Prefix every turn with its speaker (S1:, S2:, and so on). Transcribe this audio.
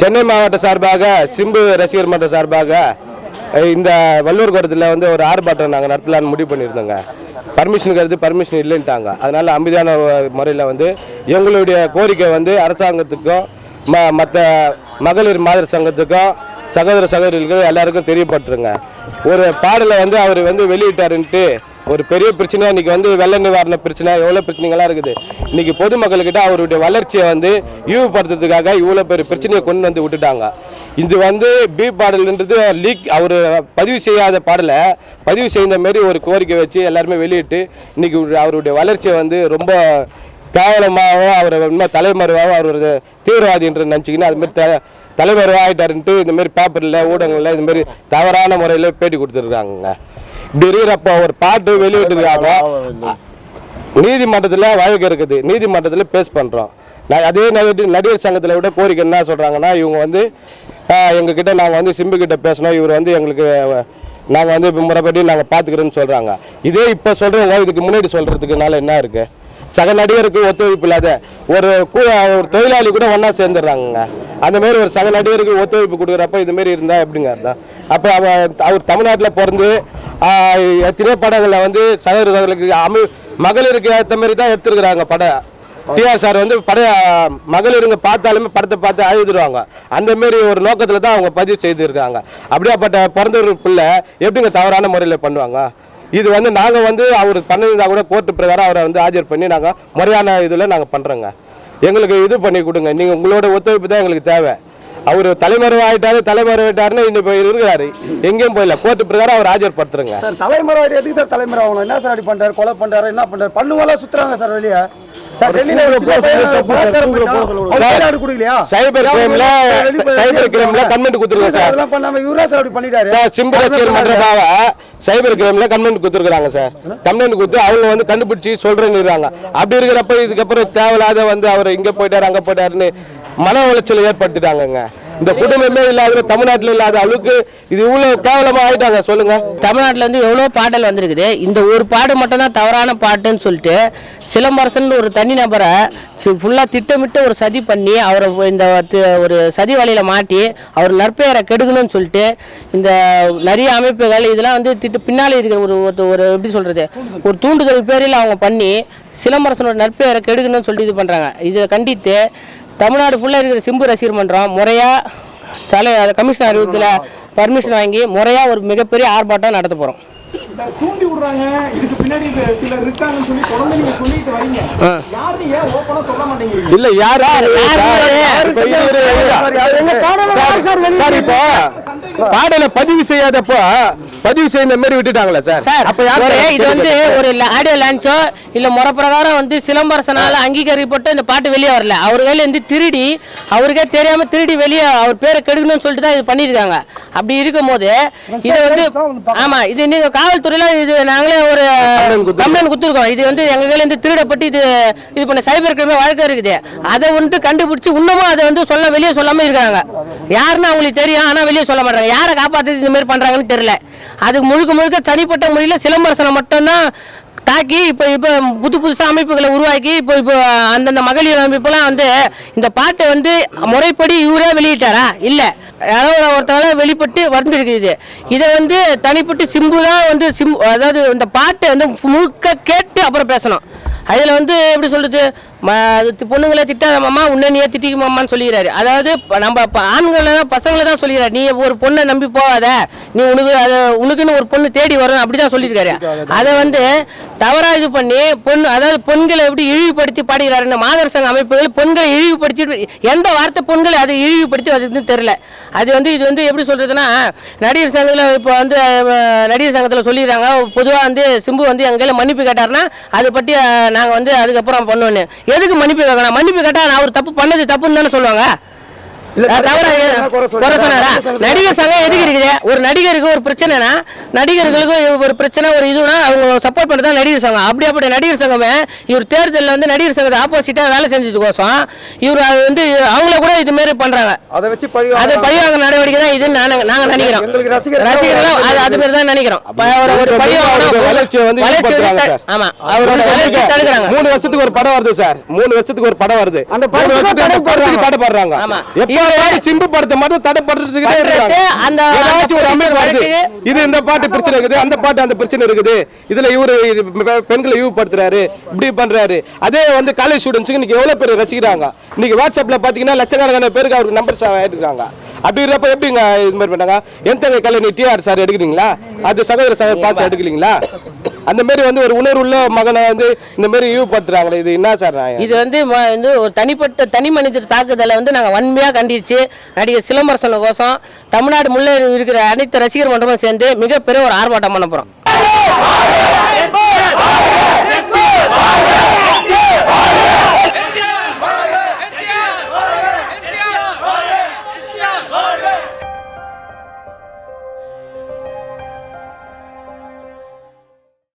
S1: சென்னை மாவட்ட சார்பாக சிம்பு ரசிகர் மன்ற சார்பாக இந்த வள்ளூர் கூடத்தில் வந்து ஒரு ஆர்ப்பாட்டம் நாங்கள் நடத்தலாம்னு முடிவு பண்ணியிருந்தோங்க. பர்மிஷன் கருது பர்மிஷன் இல்லைன்ட்டாங்க. அதனால் அமைதியான முறையில் வந்து எங்களுடைய கோரிக்கை வந்து அரசாங்கத்துக்கும் ம மற்ற மகளிர் மாதிரி சங்கத்துக்கும் சகோதர சகோதரிகளுக்கும் எல்லாருக்கும் தெரியப்பட்டுருங்க ஒரு பாடலை வந்து அவர் வந்து வெளியிட்டாருன்ட்டு ஒரு பெரிய பிரச்சனை இன்னைக்கு வந்து வெள்ள நிவாரண பிரச்சனை எவ்வளோ பிரச்சனைகள்லாம் இருக்குது. இன்னைக்கு பொதுமக்கள்கிட்ட அவருடைய வளர்ச்சியை வந்து ஈவுபடுத்துறதுக்காக இவ்வளோ பெரிய பிரச்சனையை கொண்டு வந்து விட்டுட்டாங்க. இது வந்து பி பாடல்ன்றது லீக் அவர் பதிவு செய்யாத பாடலை பதிவு செய்த மாரி ஒரு கோரிக்கை வச்சு எல்லாருமே வெளியிட்டு இன்னைக்கு அவருடைய வளர்ச்சியை வந்து ரொம்ப கேவலமாகவும் அவர் இன்னும் தலைமறைவாகவும் அவர் தீவிரவாதின்ற தீவிரவாதி என்று நினச்சிக்கின்னு அதுமாரி த தலைமறைவாக ஆகிட்டாருன்ட்டு பேப்பரில் ஊடகங்களில் இதுமாரி தவறான முறையில் பேட்டி கொடுத்துருக்காங்க இருக்கிறப்போ ஒரு பாட்டு வெளியிட்டிருக்காங்க நீதிமன்றத்தில் வழக்கு இருக்குது. நீதிமன்றத்தில் பேஸ் பண்ணுறோம் அதே நடிகர் நடிகர் சங்கத்தில் விட கோரிக்கை என்ன சொல்கிறாங்கன்னா இவங்க வந்து எங்ககிட்ட நாங்கள் வந்து சிம்பு கிட்ட பேசணும். இவர் வந்து எங்களுக்கு நாங்கள் வந்து முறைப்படி நாங்கள் பார்த்துக்கிறோன்னு சொல்கிறாங்க இதே இப்போ சொல்கிறவங்க இதுக்கு முன்னாடி சொல்கிறதுக்குனால என்ன இருக்குது சக நடிகருக்கு ஒத்துழைப்பு இல்லாத ஒரு ஒரு தொழிலாளி கூட ஒன்றா சேர்ந்துடுறாங்க அந்த மாதிரி ஒரு சக நடிகருக்கு ஒத்துழைப்பு கொடுக்குறப்ப இது மாதிரி இருந்தால் எப்படிங்க அர்த்தம்? அப்போ அவர் அவர் தமிழ்நாட்டில் பிறந்து எத்தனையோ படங்களில் வந்து சகோதரர்களுக்கு அமி மகளிருக்கு ஏற்ற மாதிரி தான் எடுத்துருக்குறாங்க படம் டிஆர் சார் வந்து பட மகளிருங்க பார்த்தாலுமே படத்தை பார்த்து அழுதுருவாங்க. அந்த மாரி ஒரு நோக்கத்தில் தான் அவங்க பதிவு செய்திருக்காங்க. அப்படியாப்பட்ட பிறந்த ஒரு பிள்ளை எப்படிங்க தவறான முறையில் பண்ணுவாங்க? இது வந்து நாங்கள் வந்து அவர் பண்ணியிருந்தா கூட கோர்ட்டு பிரகாரம் அவரை வந்து ஆஜர் பண்ணி நாங்கள் முறையான இதில் நாங்கள் பண்ணுறோங்க எங்களுக்கு இது பண்ணி கொடுங்க. நீங்கள் உங்களோட ஒத்துழைப்பு தான் எங்களுக்கு தேவை. அவர் தலைமறைவாயிட்டாரு தலைமறைவாயிட்டாருன்னு இன்னும் இப்போ இருக்கிறாரு. எங்கேயும் போயிடல கோர்ட்டு பிரகாரம் அவர் ஆஜர்படுத்துருங்க
S2: சார் தலைமுறை எதுக்கு சார் தலைமுறை ஆகணும் என்ன சார் அடி பண்றாரு? கொலை பண்றாரு? என்ன பண்றாரு? பண்ணுவெல்லாம் சுத்துறாங்க சார் வெளியே?
S1: சைபர் கிரைம்ல
S2: போய்
S1: சைபர் கிரைம்ல கமெண்ட் கொடுத்துருங்க சார்.
S2: அதெல்லாம் பண்ணாம இவரா சார் அப்படி பண்ணிட்டாரு?
S1: சார் சிம்பு ரசிகர் மன்றக்காக சைபர் கிரைம்ல கம்ப்ளைண்ட் கொடுத்துருக்காங்க சார். கம்ப்ளைண்ட் கொடுத்து அவங்க வந்து கண்டுபிடிச்சி சொல்றேன்னு அப்படி இருக்கிறப்ப இதுக்கப்புறம் தேவையில்லாத வந்து அவர் இங்க போயிட்டாரு அங்க போயிட்டாருன்னு மன உளைச்சல் ஏற்படுத்திட்டாங்கங்க இந்த குடும்பமே இல்லாத தமிழ்நாட்டில் இல்லாத அளவுக்கு இது இவ்வளவு கேவலமா ஆயிட்டாங்க சொல்லுங்க.
S3: தமிழ்நாட்டில் வந்து எவ்வளோ பாடல் வந்திருக்குது. இந்த ஒரு பாடு மட்டும்தான் தவறான பாட்டுன்னு சொல்லிட்டு சிலம்பரசன் ஒரு தனி நபரை ஃபுல்லாக திட்டமிட்டு ஒரு சதி பண்ணி அவரை இந்த ஒரு சதி வலையில் மாட்டி அவர் நற்பெயரை கெடுக்கணும்னு சொல்லிட்டு இந்த நிறைய அமைப்புகள் இதெல்லாம் வந்து திட்டு பின்னால் இருக்கிற ஒரு ஒரு- ஒரு எப்படி சொல்கிறது ஒரு தூண்டுதல் பேரில் அவங்க பண்ணி சிலம்பரசனோட நற்பெயரை கெடுக்கணும்னு சொல்லிட்டு இது பண்ணுறாங்க இதை கண்டித்து தமிழ்நாடு ஃபுல்லாக இருக்கிற சிம்பு ரசிகர் மன்றம் முறையாக தலை கமிஷன் அறிவித்தில் பர்மிஷன் வாங்கி முறையாக ஒரு மிகப்பெரிய ஆர்ப்பாட்டம் நடத்த போகிறோம்
S4: சார் தூண்டி விடுறாங்க இதுக்கு பின்னாடி சிலர் இருக்காங்கன்னு சொல்லி தொடர்ந்து நீங்க சொல்லிட்டு வரீங்க யாருன்னு ஏன் ஓப்பனா சொல்ல மாட்டேங்கிறீங்க
S1: இல்ல யாரு சார் இப்போ பாடலை பதிவு செய்யாதப்போ பதிவு செய்த மாதிரி விட்டுட்டாங்களா சார்.
S3: சார்
S1: அப்ப
S3: இது வந்து ஒரு ஆடியோ லான்ச்சோ இல்ல முறை பிரகாரம் வந்து சிலம்பரசனால அங்கீகரிக்கப்பட்டு இந்த பாட்டு வெளியே வரல. அவர் கையில இருந்து திருடி அவருக்கே தெரியாம திருடி வெளியே அவர் பேரை கெடுக்கணும்னு சொல்லிட்டு தான் இது பண்ணியிருக்காங்க. அப்படி இருக்கும் போது இது வந்து ஆமா இது நீங்க காவல்துறையில இது நாங்களே ஒரு கம்ப்ளைண்ட் கொடுத்துருக்கோம். இது வந்து எங்க கையில இருந்து திருடப்பட்டு இது இது பண்ண சைபர் கிரைம் வழக்கு இருக்குது. அதை வந்துட்டு கண்டுபிடிச்சு இன்னமும் அதை வந்து சொல்ல வெளியே சொல்லாம இருக்காங்க. யாருன்னு அவங்களுக்கு தெரியும் ஆனா வெளியே சொல்ல மாட்டாங்க. யாரை காப்பாற்றி இந்த மாதிரி பண்ணுறாங்கன்னு தெரில அது முழுக்க முழுக்க தனிப்பட்ட முறையில் சிலம்பரசனை மட்டும்தான் தாக்கி இப்போ இப்போ புது புதுசாக அமைப்புகளை உருவாக்கி இப்போ இப்போ அந்தந்த மகளிர் அமைப்புலாம் வந்து இந்த பாட்டை வந்து முறைப்படி இவரே வெளியிட்டாரா? இல்லை. யாரோ ஒருத்தவங்க வெளிப்பட்டு வந்துருக்குது. இதை வந்து தனிப்பட்டு சிம்பு தான் வந்து சிம்பு அதாவது இந்த பாட்டை வந்து முழுக்க கேட்டு அப்புறம் பேசணும். அதில் வந்து எப்படி சொல்றது ம பொண்ணுங்களை திட்டாத மாமா உன்னை நீயே திட்டிக்க மாமான்னு சொல்லிடுறாரு அதாவது நம்ம ஆண்களை தான் பசங்களை தான் சொல்லிடுறாரு நீ ஒரு பொண்ணை நம்பி போகாத. நீ உனக்கு அது உனக்குன்னு ஒரு பொண்ணு தேடி வரும் அப்படி தான் சொல்லியிருக்காரு அதை வந்து தவறா இது பண்ணி பொண்ணு அதாவது பெண்களை எப்படி இழிவுபடுத்தி பாடுகிறாருன்னு மாதர் சங்க அமைப்புகள் பெண்களை இழிவுபடுத்தி எந்த வார்த்தை பெண்களை அதை இழிவுபடுத்தி வருதுன்னு தெரியல. அது வந்து இது வந்து எப்படி சொல்றதுன்னா நடிகர் சங்கத்தில் இப்போ வந்து நடிகர் சங்கத்தில் சொல்லிடுறாங்க பொதுவாக வந்து சிம்பு வந்து எங்களை மன்னிப்பு கேட்டாருன்னா அதை பற்றி நாங்கள் வந்து அதுக்கப்புறம் பண்ணுவோன்னு எதுக்கு மன்னிப்பு கேட்கணும் மன்னிப்பு கேட்டால் நான் அவர் தப்பு பண்ணது தப்புன்னு தானே சொல்லுவாங்க? நடிகர் சங்கம் எதுக்கு இருக்குது? ஒரு நடிகருக்கு ஒரு பிரச்சனைனா நடிகர்களுக்கு ஒரு பிரச்சனை ஒரு இதுனா அவங்க சப்போர்ட் பண்ணுறது தான் நடிகர் சங்கம். அப்படி அப்படி நடிகர் சங்கமே இவர் தேர்தலில் வந்து நடிகர் சங்கத்தை ஆப்போசிட்டாக வேலை செஞ்சதுக்கோசம் இவர் அது வந்து அவங்கள கூட இது மாரி பண்ணுறாங்க
S2: அதை வச்சு
S3: அது. பழிவாங்க நடவடிக்கை தான் இதுன்னு நினைக்கிறோம்.
S2: ரசிகர்கள்
S3: அது அது தான் நினைக்கிறோம். ஒரு
S1: அவரோட
S3: வளர்ச்சி தடுக்கிறாங்க.
S1: மூணு வருஷத்துக்கு ஒரு படம் வருது சார். மூணு வருஷத்துக்கு ஒரு படம் வருது.
S2: அந்த படம்
S1: பாட்டு பாடுறாங்க. சிம்பு படத்தை மட்டும் தடை பண்றதுக்கு
S3: பண்றது, அந்த
S1: ஒரு அமைப்பு வருது.
S3: வழக்கு-
S1: இது இந்த பாட்டு பிரச்சனை இருக்குது அந்த பாட்டு அந்த பிரச்சனை இருக்குது. இதுல இவரு பெண்களை இழிவுபடுத்துறாரு இப்படி பண்றாரு. அதே வந்து காலேஜ் ஸ்டூடெண்ட்ஸுக்கு இன்னைக்கு எவ்வளவு பேர் ரசிக்கிறாங்க? இன்னைக்கு வாட்ஸ்அப்ல பாத்தீங்கன்னா லட்சக்கணக்கான பேருக்கு அவருக்கு நம்பர் ஆயிட்டுருக்காங்க அப்படி இருக்கப்ப எப்படிங்க இது மாதிரி பண்ணாங்க? என் தங்கை கல்யாணி டிஆர் சார் எடுக்கிறீங்களா? அது சகோதர சகோதர பாஸ் எடுக்கலீங்களா? அந்த மாதிரி வந்து ஒரு உணர்வுள்ள மகனை வந்து இந்த மாதிரி இழிவுபடுத்துறாங்களே இது என்ன சார்
S3: இது வந்து ம- வந்து ஒரு தனிப்பட்ட தனி மனிதர் தாக்குதலை வந்து நாங்கள் வன்மையாக கண்டிச்சு நடிகர் சிலம்பரசன கோசம் தமிழ்நாடு முல்ல இருக்கிற அனைத்து ரசிகர் மன்றமும் சேர்ந்து மிகப்பெரிய ஒரு ஆர்ப்பாட்டம் பண்ண போகிறோம்